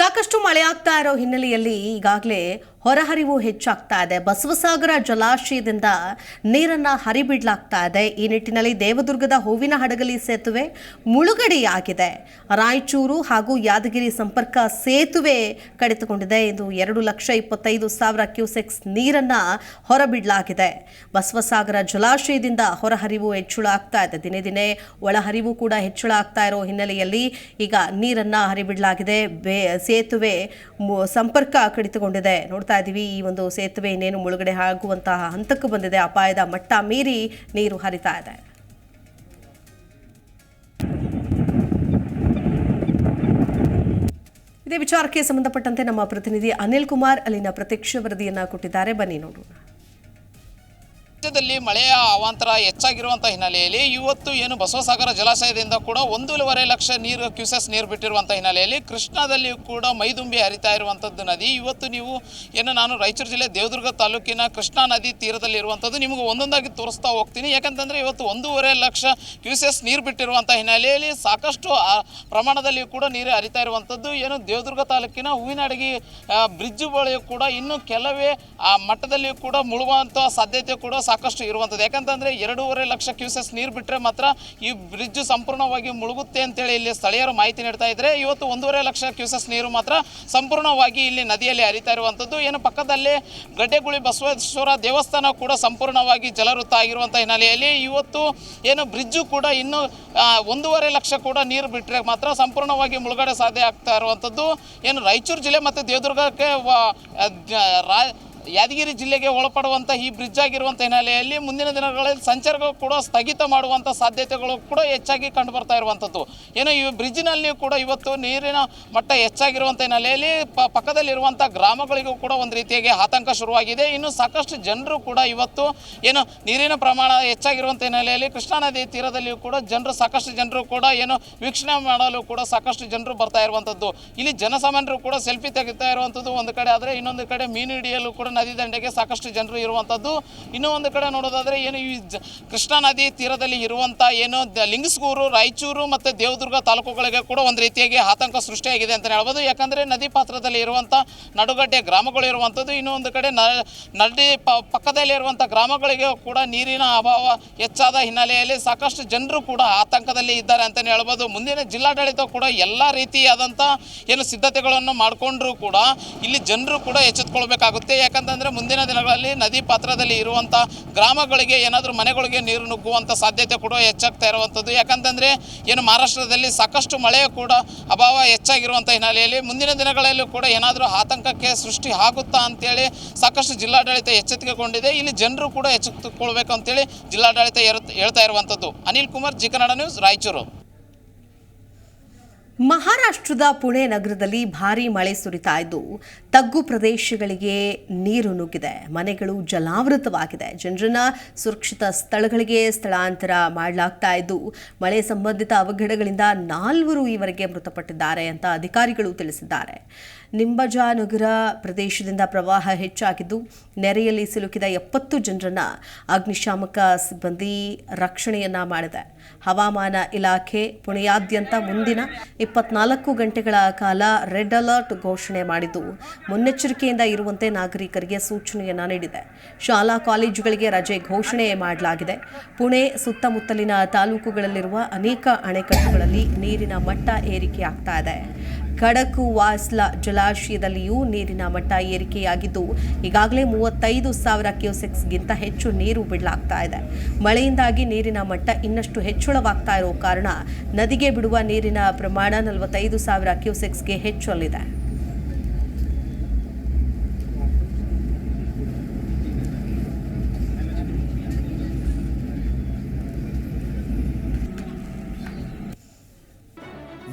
ಸಾಕಷ್ಟು ಮಳೆಯಾಗ್ತಾ ಇರೋ ಹಿನ್ನೆಲೆಯಲ್ಲಿ ಈಗಾಗಲೇ ಹೊರಹರಿವು ಹೆಚ್ಚಾಗ್ತಾ ಇದೆ. ಬಸವಸಾಗರ ಜಲಾಶಯದಿಂದ ನೀರನ್ನ ಹರಿಬಿಡ್ಲಾಗ್ತಾ ಇದೆ. ಈ ನಿಟ್ಟಿನಲ್ಲಿ ದೇವದುರ್ಗದ ಹೂವಿನ ಹಡಗಲಿ ಸೇತುವೆ ಮುಳುಗಡೆಯಾಗಿದೆ. ರಾಯಚೂರು ಹಾಗೂ ಯಾದಗಿರಿ ಸಂಪರ್ಕ ಸೇತುವೆ ಕಡಿತಗೊಂಡಿದೆ. ಇದು ಎರಡು ಲಕ್ಷ ಇಪ್ಪತ್ತೈದು ಸಾವಿರ ಕ್ಯೂಸೆಕ್ಸ್ ನೀರನ್ನ ಹೊರಬಿಡಲಾಗಿದೆ. ಬಸವಸಾಗರ ಜಲಾಶಯದಿಂದ ಹೊರಹರಿವು ಹೆಚ್ಚಳ ಆಗ್ತಾ ಇದೆ. ದಿನೇ ದಿನೇ ಒಳಹರಿವು ಕೂಡ ಹೆಚ್ಚಳ ಆಗ್ತಾ ಇರೋ ಹಿನ್ನೆಲೆಯಲ್ಲಿ ಈಗ ನೀರನ್ನ ಹರಿಬಿಡಲಾಗಿದೆ. ಬೇ ಸೇತುವೆ ಸಂಪರ್ಕ ಕಡಿತಗೊಂಡಿದೆ. ನೋಡ್ತಾ ಇದ್ದೀವಿ ಈ ಒಂದು ಸೇತುವೆ ಇನ್ನೇನು ಮುಳುಗಡೆ ಆಗುವಂತಹ ಹಂತಕ್ಕೆ ಬಂದಿದೆ. ಅಪಾಯದ ಮಟ್ಟ ಮೀರಿ ನೀರು ಹರಿತಾ ಇದೆ. ಇದೇ ವಿಚಾರಕ್ಕೆ ಸಂಬಂಧಪಟ್ಟಂತೆ ನಮ್ಮ ಪ್ರತಿನಿಧಿ ಅನಿಲ್ ಕುಮಾರ್ ಅಲ್ಲಿನ ಪ್ರತ್ಯಕ್ಷ ವರದಿಯನ್ನ ಕೊಟ್ಟಿದ್ದಾರೆ. ಬನ್ನಿ ನೋಡೋಣ. ರಾಜ್ಯದಲ್ಲಿ ಮಳೆಯ ಅವಾಂತರ ಹೆಚ್ಚಾಗಿರುವಂಥ ಹಿನ್ನೆಲೆಯಲ್ಲಿ ಇವತ್ತು ಏನು ಬಸವಸಾಗರ ಜಲಾಶಯದಿಂದ ಕೂಡ ಒಂದೂವರೆ ಲಕ್ಷ ನೀರು, ಕ್ಯೂಸೆಸ್ ನೀರು ಬಿಟ್ಟಿರುವಂಥ ಹಿನ್ನೆಲೆಯಲ್ಲಿ ಕೃಷ್ಣಾದಲ್ಲಿ ಕೂಡ ಮೈದುಂಬಿ ಹರಿತಾ ಇರುವಂಥದ್ದು ನದಿ. ಇವತ್ತು ನೀವು ಏನು ನಾನು ರಾಯಚೂರು ಜಿಲ್ಲೆ ದೇವದುರ್ಗ ತಾಲೂಕಿನ ಕೃಷ್ಣಾ ನದಿ ತೀರದಲ್ಲಿ ಇರುವಂತದ್ದು ನಿಮಗೆ ಒಂದೊಂದಾಗಿ ತೋರಿಸ್ತಾ ಹೋಗ್ತೀನಿ. ಯಾಕಂತಂದರೆ ಇವತ್ತು ಒಂದೂವರೆ ಲಕ್ಷ ಕ್ಯೂಸೆಸ್ ನೀರು ಬಿಟ್ಟಿರುವಂಥ ಹಿನ್ನೆಲೆಯಲ್ಲಿ ಸಾಕಷ್ಟು ಪ್ರಮಾಣದಲ್ಲಿ ಕೂಡ ನೀರು ಹರಿತಾ ಇರುವಂಥದ್ದು ಏನು ದೇವದುರ್ಗ ತಾಲೂಕಿನ ಹೂವಿನಡಗಿ ಬ್ರಿಡ್ಜ್ ಬಳಿ ಕೂಡ ಇನ್ನು ಕೆಲವೇ, ಆ ಮಟ್ಟದಲ್ಲಿ ಕೂಡ ಮುಳುಗುವಂಥ ಸಾಧ್ಯತೆ ಕೂಡ ಸಾಕಷ್ಟು ಇರುವಂಥದ್ದು. ಯಾಕಂತಂದರೆ ಎರಡೂವರೆ ಲಕ್ಷ ಕ್ಯೂಸೆಸ್ ನೀರು ಬಿಟ್ಟರೆ ಮಾತ್ರ ಈ ಬ್ರಿಡ್ಜ್ ಸಂಪೂರ್ಣವಾಗಿ ಮುಳುಗುತ್ತೆ ಅಂತೇಳಿ ಇಲ್ಲಿ ಸ್ಥಳೀಯರು ಮಾಹಿತಿ ನೀಡ್ತಾ ಇದ್ದರೆ ಇವತ್ತು ಒಂದೂವರೆ ಲಕ್ಷ ಕ್ಯೂಸೆಸ್ ನೀರು ಮಾತ್ರ ಸಂಪೂರ್ಣವಾಗಿ ಇಲ್ಲಿ ನದಿಯಲ್ಲಿ ಹರಿತಾ ಇರುವಂಥದ್ದು. ಏನು ಪಕ್ಕದಲ್ಲೇ ಗಡ್ಡೆಗುಳಿ ಬಸವೇಶ್ವರ ದೇವಸ್ಥಾನ ಕೂಡ ಸಂಪೂರ್ಣವಾಗಿ ಜಲವೃತ್ತ ಆಗಿರುವಂಥ ಹಿನ್ನೆಲೆಯಲ್ಲಿ ಇವತ್ತು ಏನು ಬ್ರಿಡ್ಜು ಕೂಡ ಇನ್ನು ಒಂದೂವರೆ ಲಕ್ಷ ಕೂಡ ನೀರು ಬಿಟ್ಟರೆ ಮಾತ್ರ ಸಂಪೂರ್ಣವಾಗಿ ಮುಳುಗಡೆ ಸಾಧ್ಯ ಆಗ್ತಾ ಇರುವಂಥದ್ದು. ಏನು ರಾಯಚೂರು ಜಿಲ್ಲೆ ಮತ್ತು ದೇವದುರ್ಗಕ್ಕೆ ರಾ ಯಾದಗಿರಿ ಜಿಲ್ಲೆಗೆ ಒಳಪಡುವಂಥ ಈ ಬ್ರಿಡ್ಜ್ ಆಗಿರುವಂಥ ಹಿನ್ನೆಲೆಯಲ್ಲಿ ಮುಂದಿನ ದಿನಗಳಲ್ಲಿ ಸಂಚಾರಗಳು ಕೂಡ ಸ್ಥಗಿತ ಮಾಡುವಂಥ ಸಾಧ್ಯತೆಗಳು ಕೂಡ ಹೆಚ್ಚಾಗಿ ಕಂಡು ಬರ್ತಾ ಇರುವಂಥದ್ದು ಏನೋ ಈ ಬ್ರಿಡ್ಜ್ನಲ್ಲಿಯೂ ಕೂಡ ಇವತ್ತು ನೀರಿನ ಮಟ್ಟ ಹೆಚ್ಚಾಗಿರುವಂಥ ಹಿನ್ನೆಲೆಯಲ್ಲಿ ಪಕ್ಕದಲ್ಲಿರುವಂಥ ಗ್ರಾಮಗಳಿಗೂ ಕೂಡ ಒಂದು ರೀತಿಯಾಗಿ ಆತಂಕ ಶುರುವಾಗಿದೆ. ಇನ್ನು ಸಾಕಷ್ಟು ಜನರು ಕೂಡ ಇವತ್ತು ಏನು ನೀರಿನ ಪ್ರಮಾಣ ಹೆಚ್ಚಾಗಿರುವಂಥ ಹಿನ್ನೆಲೆಯಲ್ಲಿ ಕೃಷ್ಣಾ ನದಿ ತೀರದಲ್ಲಿಯೂ ಕೂಡ ಜನರು, ಸಾಕಷ್ಟು ಜನರು ಕೂಡ ಏನು ವೀಕ್ಷಣೆ ಮಾಡಲು ಕೂಡ ಸಾಕಷ್ಟು ಜನರು ಬರ್ತಾ ಇರುವಂಥದ್ದು ಇಲ್ಲಿ ಜನಸಾಮಾನ್ಯರು ಕೂಡ ಸೆಲ್ಫಿ ತೆಗಿತಾ ಇರುವಂಥದ್ದು ಒಂದು ಕಡೆ ಆದರೆ ಇನ್ನೊಂದು ಕಡೆ ಮೀನು ಹಿಡಿಯಲು ಕೂಡ ನದಿ ದಂಡೆಗೆ ಸಾಕಷ್ಟು ಜನರು ಇರುವಂಥದ್ದು. ಇನ್ನೂ ಒಂದು ಕಡೆ ನೋಡೋದಾದರೆ ಏನು ಈ ಕೃಷ್ಣಾ ನದಿ ತೀರದಲ್ಲಿ ಇರುವಂಥ ಏನು ದ- ಲಿಂಗಸ್ಗೂರು, ರಾಯಚೂರು ಮತ್ತು ದೇವದುರ್ಗ ತಾಲೂಕುಗಳಿಗೆ ಕೂಡ ಒಂದು ರೀತಿಯಾಗಿ ಆತಂಕ ಸೃಷ್ಟಿಯಾಗಿದೆ ಅಂತಲೇ ಹೇಳ್ಬೋದು. ಯಾಕಂದರೆ ನದಿ ಪಾತ್ರದಲ್ಲಿ ಇರುವಂಥ ನಡುಗಡ್ಡೆ ಗ್ರಾಮಗಳು ಇರುವಂಥದ್ದು. ಇನ್ನೂ ಒಂದು ಕಡೆ ನ, ನದಿ ಪ, ಪಕ್ಕದಲ್ಲಿ ಇರುವಂಥ ಗ್ರಾಮಗಳಿಗೆ ಕೂಡ ನೀರಿನ ಅಭಾವ ಹೆಚ್ಚಾದ ಹಿನ್ನೆಲೆಯಲ್ಲಿ ಸಾಕಷ್ಟು ಜನರು ಕೂಡ ಆತಂಕದಲ್ಲಿ ಇದ್ದಾರೆ ಅಂತಲೇ ಹೇಳ್ಬೋದು. ಮುಂದಿನ ಜಿಲ್ಲಾಡಳಿತ ಕೂಡ ಎಲ್ಲ ರೀತಿಯಾದಂಥ ಏನು ಸಿದ್ಧತೆಗಳನ್ನು ಮಾಡಿಕೊಂಡ್ರೂ ಕೂಡ ಇಲ್ಲಿ ಜನರು ಕೂಡ ಎಚ್ಚೆತ್ಕೊಳ್ಬೇಕಾಗುತ್ತೆ. ಯಾಕಂತಂದರೆ ಮುಂದಿನ ದಿನಗಳಲ್ಲಿ ನದಿ ಪಾತ್ರದಲ್ಲಿ ಇರುವಂಥ ಗ್ರಾಮಗಳಿಗೆ ಏನಾದರೂ ಮನೆಗಳಿಗೆ ನೀರು ನುಗ್ಗುವಂಥ ಸಾಧ್ಯತೆ ಕೂಡ ಹೆಚ್ಚಾಗ್ತಾ ಇರುವಂಥದ್ದು. ಯಾಕಂತಂದರೆ ಏನು ಮಹಾರಾಷ್ಟ್ರದಲ್ಲಿ ಸಾಕಷ್ಟು ಮಳೆ ಕೂಡ ಅಭಾವ ಹೆಚ್ಚಾಗಿರುವಂಥ ಹಿನ್ನೆಲೆಯಲ್ಲಿ ಮುಂದಿನ ದಿನಗಳಲ್ಲೂ ಕೂಡ ಏನಾದರೂ ಆತಂಕಕ್ಕೆ ಸೃಷ್ಟಿ ಆಗುತ್ತಾ ಅಂತೇಳಿ ಸಾಕಷ್ಟು ಜಿಲ್ಲಾಡಳಿತ ಎಚ್ಚೆತ್ತುಕೊಂಡಿದೆ. ಇಲ್ಲಿ ಜನರು ಕೂಡ ಎಚ್ಚೆತ್ತುಕೊಳ್ಬೇಕು ಅಂತೇಳಿ ಜಿಲ್ಲಾಡಳಿತ ಹೇಳ್ತಾ ಇರುವಂಥದ್ದು. ಅನಿಲ್ ಕುಮಾರ್, ಜಿ ಕನ್ನಡ ನ್ಯೂಸ್, ರಾಯಚೂರು. ಮಹಾರಾಷ್ಟ್ರದ ಪುಣೆ ನಗರದಲ್ಲಿ ಭಾರೀ ಮಳೆ ಸುರಿತಾ ಇದ್ದು ತಗ್ಗು ಪ್ರದೇಶಗಳಿಗೆ ನೀರು ನುಗ್ಗಿದೆ. ಮನೆಗಳು ಜಲಾವೃತವಾಗಿದೆ. ಜನರನ್ನ ಸುರಕ್ಷಿತ ಸ್ಥಳಗಳಿಗೆ ಸ್ಥಳಾಂತರ ಮಾಡಲಾಗ್ತಾ ಇದ್ದು ಮಳೆ ಸಂಬಂಧಿತ ಅವಘಡಗಳಿಂದ ನಾಲ್ವರು ಈವರೆಗೆ ಮೃತಪಟ್ಟಿದ್ದಾರೆ ಅಂತ ಅಧಿಕಾರಿಗಳು ತಿಳಿಸಿದ್ದಾರೆ. ನಿಂಬಜಾನಗರ ಪ್ರದೇಶದಿಂದ ಪ್ರವಾಹ ಹೆಚ್ಚಾಗಿದ್ದು ನೆರೆಯಲ್ಲಿ ಸಿಲುಕಿದ ಎಪ್ಪತ್ತು ಜನರನ್ನ ಅಗ್ನಿಶಾಮಕ ಸಿಬ್ಬಂದಿ ರಕ್ಷಣೆಯನ್ನ ಮಾಡಿದೆ. ಹವಾಮಾನ ಇಲಾಖೆ ಪುಣೆಯಾದ್ಯಂತ ಮುಂದಿನ ಇಪ್ಪತ್ನಾಲ್ಕು ಗಂಟೆಗಳ ಕಾಲ ರೆಡ್ ಅಲರ್ಟ್ ಘೋಷಣೆ ಮಾಡಿದ್ದು. ಮುನ್ನೆಚ್ಚರಿಕೆಯಿಂದ ಇರುವಂತೆ ನಾಗರಿಕರಿಗೆ ಸೂಚನೆಯನ್ನು ನೀಡಿದೆ. ಶಾಲಾ ಕಾಲೇಜುಗಳಿಗೆ ರಜೆ ಘೋಷಣೆ ಮಾಡಲಾಗಿದೆ. ಪುಣೆ ಸುತ್ತಮುತ್ತಲಿನ ತಾಲೂಕುಗಳಲ್ಲಿರುವ ಅನೇಕ ಅಣೆಕಟ್ಟುಗಳಲ್ಲಿ ನೀರಿನ ಮಟ್ಟ ಏರಿಕೆಯಾಗ್ತಾ ಇದೆ. ಖಡಕು ವಾಸ್ಲಾ ಜಲಾಶಯದಲ್ಲಿಯೂ ನೀರಿನ ಮಟ್ಟ ಏರಿಕೆಯಾಗಿದ್ದು, ಈಗಾಗಲೇ ಮೂವತ್ತೈದು ಸಾವಿರ ಕ್ಯೂಸೆಕ್ಸ್ಗಿಂತ ಹೆಚ್ಚು ನೀರು ಬಿಡಲಾಗ್ತಾ ಇದೆ. ಮಳೆಯಿಂದಾಗಿ ನೀರಿನ ಮಟ್ಟ ಇನ್ನಷ್ಟು ಹೆಚ್ಚಳವಾಗ್ತಾ ಇರೋ ಕಾರಣ ನದಿಗೆ ಬಿಡುವ ನೀರಿನ ಪ್ರಮಾಣ ನಲವತ್ತೈದು ಸಾವಿರ ಕ್ಯೂಸೆಕ್ಸ್ಗೆ ಹೆಚ್ಚಲಿದೆ